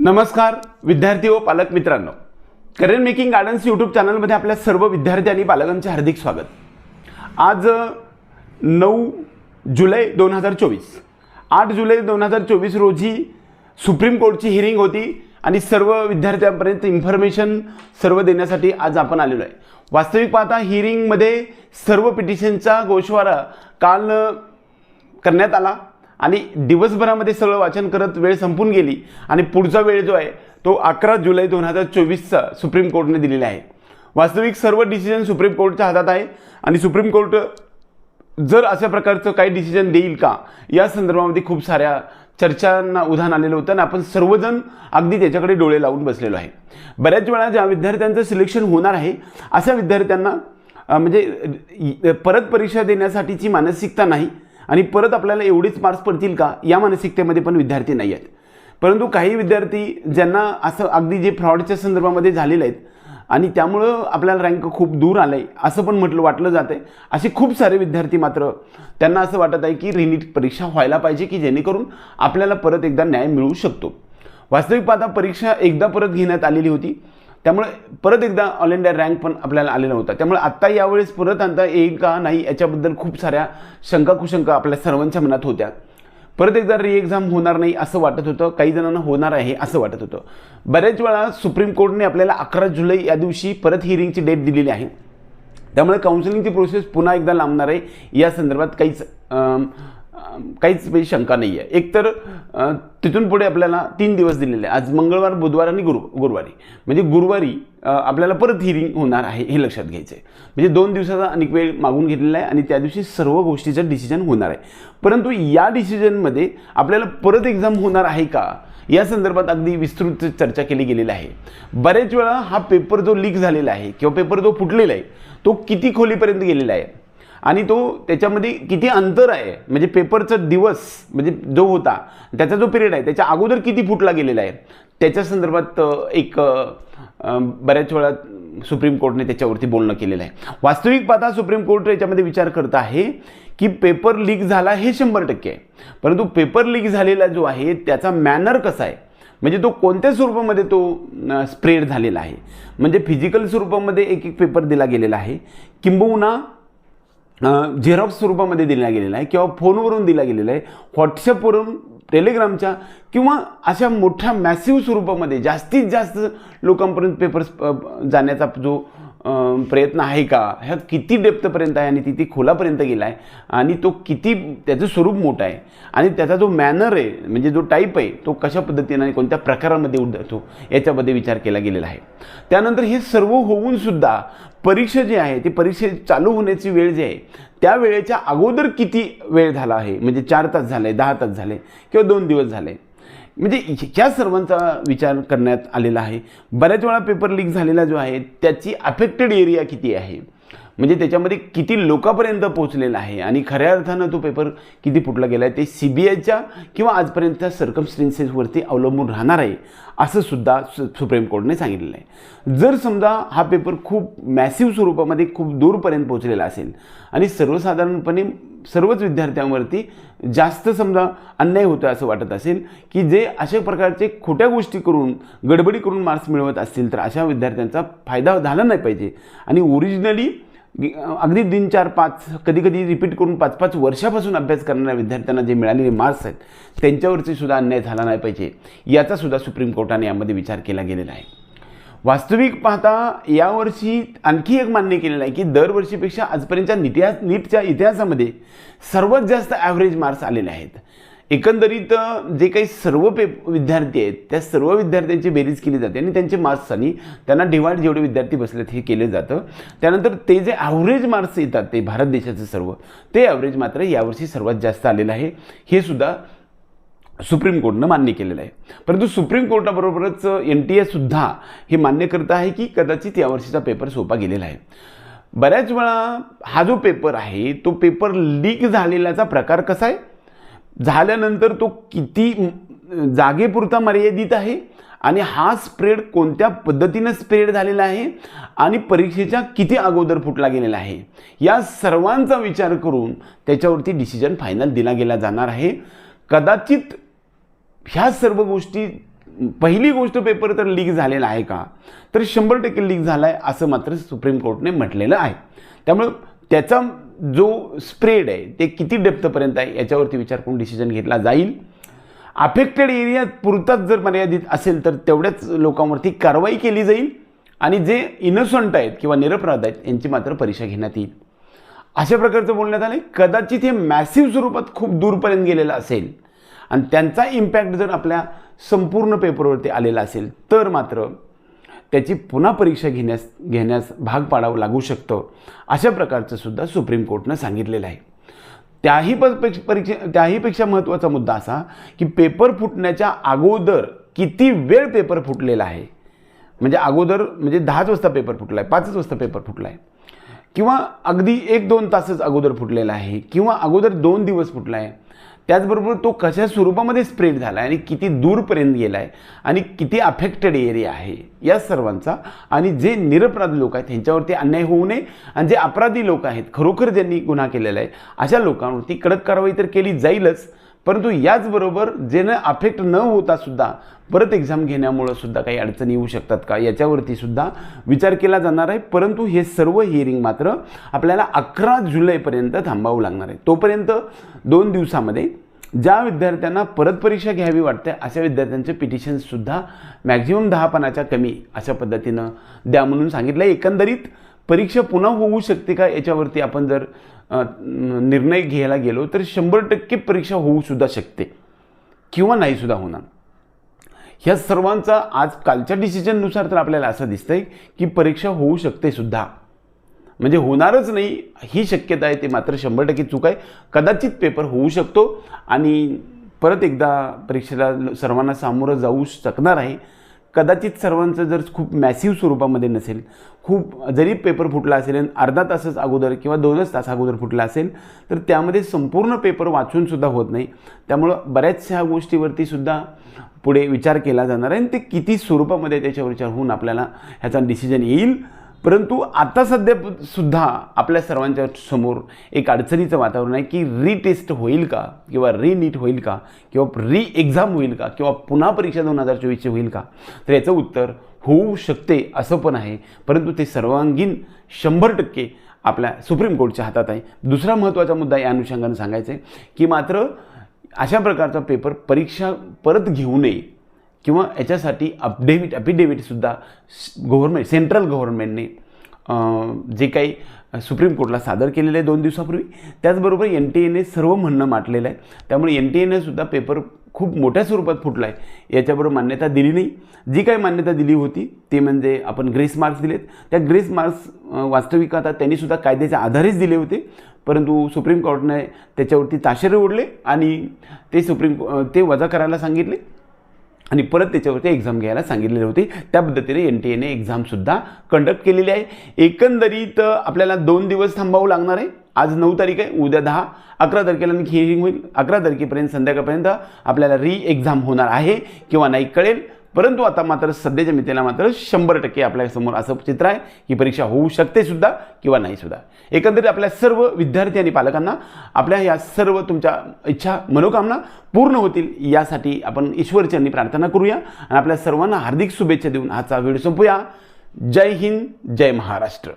नमस्कार विद्यार्थी व पालक मित्रांनो. करिअर मेकिंग गार्डन्स यूट्यूब चॅनलमध्ये आपल्या सर्व विद्यार्थी आणि पालकांचे हार्दिक स्वागत. आज नऊ जुलै दोन हजार चोवीस. आठ जुलै दोन हजार चोवीस रोजी सुप्रीम कोर्टची हिअरिंग होती आणि सर्व विद्यार्थ्यांपर्यंत इन्फॉर्मेशन सर्व देण्यासाठी आज आपण आलेलो आहे. वास्तविक पाहता हिअरिंगमध्ये सर्व पिटिशनचा गोषवारा काल करण्यात आला. आणि दिवसभरामध्ये सगळं वाचन करत वेळ संपून गेली आणि पुढचा वेळ जो आहे तो अकरा जुलै दोन हजार चोवीसचा सुप्रीम कोर्टने दिलेला आहे. वास्तविक सर्व डिसिजन सुप्रीम कोर्टच्या हातात आहे आणि सुप्रीम कोर्ट जर अशा प्रकारचं काही डिसिजन देईल का या संदर्भामध्ये खूप साऱ्या चर्चांना उधाण आलेलं होतं आणि आपण सर्वजण अगदी त्याच्याकडे डोळे लावून बसलेलो आहे. बऱ्याच वेळा ज्या विद्यार्थ्यांचं सिलेक्शन होणार आहे अशा विद्यार्थ्यांना म्हणजे परत परीक्षा देण्यासाठीची मानसिकता नाही आणि परत आपल्याला एवढीच मार्क्स पडतील का? या मानसिकतेमध्ये पण विद्यार्थी नाही आहेत. परंतु काही विद्यार्थी ज्यांना असं अगदी जे फ्रॉडच्या संदर्भामध्ये झालेले आहेत आणि त्यामुळं आपल्याला रँक खूप दूर आलं आहे असं पण म्हटलं वाटलं जातं आहे असे खूप सारे विद्यार्थी मात्र त्यांना असं वाटत आहे की रिनीट परीक्षा व्हायला पाहिजे की जेणेकरून आपल्याला परत एकदा न्याय मिळू शकतो. वास्तविक पाहता परीक्षा एकदा परत घेण्यात आलेली होती. त्यामुळे परत एकदा ऑल इंडिया रँक पण आपल्याला आलेला होता. त्यामुळे आत्ता यावेळेस परत आणता येईल का नाही याच्याबद्दल खूप साऱ्या शंका कुशंका आपल्या सर्वांच्या मनात होत्या. परत एकदा री एक्झाम होणार नाही असं वाटत होतं. काही जणांना होणार आहे असं वाटत होतं. बऱ्याच वेळा सुप्रीम कोर्टने आपल्याला अकरा जुलै या दिवशी परत हिअरिंगची डेट दिलेली आहे. त्यामुळे काउन्सिलिंगची प्रोसेस पुन्हा एकदा लांबणार आहे. या संदर्भात काहीच काहीच म्हणजे शंका नाही आहे एकतर तिथून पुढे आपल्याला तीन दिवस दिलेले आहे आज मंगळवार बुधवार आणि गुरु गुरुवारी. म्हणजे गुरुवारी आपल्याला परत हिअरिंग होणार आहे हे लक्षात घ्यायचं आहे म्हणजे दोन दिवसाचा अनेक वेळ मागून घेतलेला आहे आणि त्या दिवशी सर्व गोष्टीचं डिसिजन होणार आहे. परंतु या डिसिजनमध्ये आपल्याला परत एक्झाम होणार आहे का? या संदर्भात अगदी विस्तृत चर्चा केली गेलेली आहे. बऱ्याच वेळा हा पेपर जो लीक झालेला आहे किंवा पेपर जो फुटलेला आहे तो किती खोलीपर्यंत गेलेला आहे? आणि तो त्याच्यामध्ये किती अंतर आहे म्हणजे पेपरचा दिवस म्हणजे जो होता त्याचा जो पिरियड आहे त्याच्या अगोदर किती फुटला गेलेला आहे त्याच्या संदर्भात एक बऱ्याच वेळा सुप्रीम कोर्टने त्याच्यावरती बोलणं केलेलं आहे. वास्तविक पाहता सुप्रीम कोर्ट याच्यामध्ये विचार करत आहे की पेपर लीक झाला हे शंभर टक्के आहे. परंतु पेपर लीक झालेला जो आहे त्याचा मॅनर कसा आहे? म्हणजे तो कोणत्या स्वरूपामध्ये तो स्प्रेड झालेला आहे? म्हणजे फिजिकल स्वरूपामध्ये एक एक पेपर दिला गेलेला आहे. किंबहुना झेरॉक्स स्वरूपामध्ये दिला गेलेला आहे किंवा फोनवरून दिला गेलेला आहे. व्हॉट्सअपवरून टेलिग्रामच्या किंवा अशा मोठ्या मॅसिव्ह स्वरूपामध्ये जास्तीत जास्त लोकांपर्यंत पेपर्स जाण्याचा जो प्रयत्न आहे का? ह्या किती डेप्थपर्यंत आहे आणि किती खोलापर्यंत गेला आहे आणि तो किती त्याचं स्वरूप मोठं आहे? आणि त्याचा जो मॅनर आहे म्हणजे जो टाईप आहे तो कशा पद्धतीने आणि कोणत्या प्रकारामध्ये उद्भवतो याच्यामध्ये विचार केला गेलेला आहे. त्यानंतर हे सर्व होऊन सुद्धा परीक्षा जी आहे ती परीक्षे चालू होण्याची वेळ जी आहे त्या वेळेच्या अगोदर किती वेळ झाला आहे? म्हणजे चार तास झाले दहा तास झाले किंवा दोन दिवस झाले? म्हणजे ह्या सर्वांचा विचार करण्यात आलेला आहे. बऱ्याच वेळा पेपर लीक झालेला जो आहे त्याची अफेक्टेड एरिया किती आहे? म्हणजे त्याच्यामध्ये किती लोकांपर्यंत पोहोचलेला आहे? आणि खऱ्या अर्थानं तो पेपर किती फुटला गेला आहे ते सी बी आयच्या किंवा आजपर्यंतच्या सर्कमस्टेन्सेसवरती अवलंबून राहणार आहे असं सुद्धा सु सुप्रीम कोर्टने सांगितलेलं आहे. जर समजा हा पेपर खूप मॅसिव्ह स्वरूपामध्ये खूप दूरपर्यंत पोहोचलेला असेल आणि सर्वसाधारणपणे सर्वच विद्यार्थ्यांवरती जास्त समजा अन्याय होतो असं वाटत असेल की जे अशा प्रकारचे खोट्या गोष्टी करून गडबडी करून मार्क्स मिळवत असतील तर अशा विद्यार्थ्यांचा फायदा झाला नाही पाहिजे. आणि ओरिजिनली अगदी तीन चार पाच कधी कधी रिपीट करून पाच पाच वर्षापासून अभ्यास करणाऱ्या विद्यार्थ्यांना जे मिळालेले मार्क्स आहेत त्यांच्यावरती सुद्धा अन्याय झाला नाही पाहिजे. याचा सुद्धा सुप्रीम कोर्टाने यामध्ये विचार केला गेलेला आहे. वास्तविक पाहता यावर्षी आणखी एक मान्य केलेलं आहे की दरवर्षीपेक्षा आजपर्यंतच्या नितिहास नीटच्या इतिहासामध्ये सर्वात जास्त ॲव्हरेज मार्क्स आलेले आहेत. एकंदरीत जे काही सर्व पे विद्यार्थी आहेत त्या सर्व विद्यार्थ्यांची बेरीज केली जाते आणि त्यांचे मार्क्स आणि त्यांना डिवाइड जेवढे विद्यार्थी बसलेत हे केलं जातं. त्यानंतर ते जे ॲव्हरेज मार्क्स येतात ते भारत देशाचं सर्व ते ॲव्हरेज मात्र यावर्षी सर्वात जास्त आलेलं आहे. हे सुद्धा सुप्रीम कोर्टनं मान्य केलेलं आहे. परंतु सुप्रीम कोर्टाबरोबरच एन टी एसुद्धा हे मान्य करत आहे की कदाचित यावर्षीचा पेपर सोपा गेलेला आहे. बऱ्याच वेळा हा जो पेपर आहे तो पेपर लीक झालेल्याचा प्रकार कसा आहे? झाल्यानंतर तो किती जागेपुरता मर्यादित आहे? आणि हा स्प्रेड कोणत्या पद्धतीनं स्प्रेड झालेला आहे? आणि परीक्षेच्या किती अगोदर फुटला गेलेला आहे? या सर्वांचा विचार करून त्याच्यावरती डिसिजन फायनल दिला गेला जाणार आहे. कदाचित ह्या सर्व गोष्टी पहिली गोष्ट पेपर तर लीक झालेला आहे का? तर शंभर टक्के लीक झाला आहे असं मात्र सुप्रीम कोर्टने म्हटलेलं आहे. त्यामुळं त्याचा जो स्प्रेड आहे ते किती डेप्थपर्यंत आहे याच्यावरती विचार करून डिसिजन घेतला जाईल. अफेक्टेड एरियात पुरताच जर मर्यादित असेल तर तेवढ्याच लोकांवरती कारवाई केली जाईल आणि जे इनोसंट आहेत किंवा निरपराध आहेत यांची मात्र परीक्षा घेण्यात येईल. अशा प्रकारचं बोलण्यात आलं कदाचित हे मॅसिव्ह स्वरूपात खूप दूरपर्यंत गेलेलं असेल. आणि त्यांचा इम्पॅक्ट जर आपल्या संपूर्ण पेपरवरती आलेला असेल तर मात्र त्याची पुन्हा परीक्षा घेण्यास घेण्यास भाग पाडावं लागू शकतं अशा प्रकारचं सुद्धा सुप्रीम कोर्टनं सांगितलेलं आहे. त्याही पेक्षा परीक्षे त्याहीपेक्षा महत्त्वाचा मुद्दा असा की पेपर फुटण्याच्या अगोदर किती वेळ पेपर फुटलेला आहे? म्हणजे अगोदर म्हणजे दहाच वाजता पेपर फुटला आहे पाचच वाजता पेपर फुटला आहे किंवा अगदी एक दोन तासच अगोदर फुटलेला आहे किंवा अगोदर दोन दिवस फुटला आहे त्याचबरोबर तो कशा स्वरूपामध्ये स्प्रेड झाला आहे आणि किती दूरपर्यंत गेला आहे आणि किती अफेक्टेड एरिया आहे या सर्वांचा. आणि जे निरपराध लोक आहेत त्यांच्यावरती अन्याय होऊ नये आणि जे अपराधी लोक आहेत खरोखर ज्यांनी गुन्हा केलेला आहे अशा लोकांवरती कडक कारवाई तर केली जाईलच. परंतु याचबरोबर ज्यानं अफेक्ट न होता सुद्धा परत एक्झाम घेण्यामुळं सुद्धा काही अडचणी येऊ शकतात का? याच्यावरती सुद्धा विचार केला जाणार आहे. परंतु हे सर्व हिअरिंग मात्र आपल्याला अकरा जुलैपर्यंत थांबावं लागणार आहे. तोपर्यंत दोन दिवसामध्ये ज्या विद्यार्थ्यांना परत परीक्षा घ्यावी वाटते अशा विद्यार्थ्यांचे पिटिशन्ससुद्धा मॅक्झिमम दहा पानाच्या कमी अशा पद्धतीनं द्या म्हणून सांगितलं एकंदरीत परीक्षा पुन्हा होऊ शकते का? याच्यावरती आपण जर निर्णय घ्यायला गेलो तर शंभर टक्के परीक्षा होऊसुद्धा शकते. किंवा नाहीसुद्धा होणार. ह्या सर्वांचा आज कालच्या डिसिजननुसार तर आपल्याला असं दिसतंय की परीक्षा होऊ शकते सुद्धा. म्हणजे होणारच नाही ही शक्यता आहे ते मात्र शंभर टक्के चूक आहे. कदाचित पेपर होऊ शकतो आणि परत एकदा परीक्षेला सर्वांना सामोरं जाऊ शकणार आहे. कदाचित सर्वांचं जर खूप मॅसिव्ह स्वरूपामध्ये नसेल खूप जरी पेपर फुटला असेल आणि अर्धा तासच अगोदर किंवा दोनच तास अगोदर फुटला असेल तर त्यामध्ये संपूर्ण पेपर वाचूनसुद्धा होत नाही. त्यामुळं बऱ्याचशा गोष्टीवरती सुद्धा पुढे विचार केला जाणार आहे आणि ते किती स्वरूपामध्ये त्याच्यावर विचार होऊन आपल्याला ह्याचा डिसिजन येईल परंतु आता सध्या सुद्धा आपल्या सर्वांच्या समोर एक अडचणीचं वातावरण आहे की रिटेस्ट होईल का? किंवा रीनीट होईल का? किंवा री एक्झाम होईल का? किंवा पुन्हा परीक्षा दोन हजार चोवीसची होईल का? तर याचं उत्तर होऊ शकते असं पण आहे. परंतु ते सर्वांगीण शंभर टक्के आपल्या सुप्रीम कोर्टच्या हातात आहे. दुसरा महत्त्वाचा मुद्दा या अनुषंगानं सांगायचा आहे की मात्र अशा प्रकारचा पेपर परीक्षा परत घेऊ नये किंवा याच्यासाठी अपडेविट अफिडेविटसुद्धा गव्हर्नमेंट सेंट्रल गव्हर्नमेंटने जे काही सुप्रीम कोर्टला सादर केलेलं आहे दोन दिवसापूर्वी त्याचबरोबर एन टी एने सर्व म्हणणं माटलेलं आहे. त्यामुळे एन टी एनेसुद्धा पेपर खूप मोठ्या स्वरूपात फुटला आहे याच्याबरोबर मान्यता दिली नाही. जी काही मान्यता दिली होती ते म्हणजे आपण ग्रेस मार्क्स दिलेत. त्या ग्रेस मार्क्स वास्तविक आता त्यांनीसुद्धा कायद्याच्या आधारेच दिले होते. परंतु सुप्रीम कोर्टने त्याच्यावरती ताशेरे ओढले आणि ते सुप्रीम ते वजा करायला सांगितले. आणि परत त्याच्यावरती एक्झाम घ्यायला सांगितलेली होती. त्या पद्धतीने एन टी एने एक्झामसुद्धा कंडक्ट केलेली आहे. एकंदरीत आपल्याला दोन दिवस थांबावं लागणार आहे. आज नऊ तारीख आहे उद्या दहा अकरा तारखेला हिअरिंग होईल. अकरा तारखेपर्यंत संध्याकाळपर्यंत आपल्याला री एक्झाम होणार आहे. किंवा नाही कळेल परंतु आता मात्र सध्याच्या मितीला मात्र शंभर टक्के आपल्यासमोर असं चित्र आहे की परीक्षा होऊ शकते सुद्धा किंवा नाही सुद्धा. एकंदरीत आपल्या सर्व विद्यार्थी आणि पालकांना आपल्या या सर्व तुमच्या इच्छा मनोकामना पूर्ण होतील यासाठी आपण ईश्वरचरणी प्रार्थना करूया आणि आपल्या सर्वांना हार्दिक शुभेच्छा देऊन आजचा व्हिडिओ संपूया. जय हिंद जय महाराष्ट्र.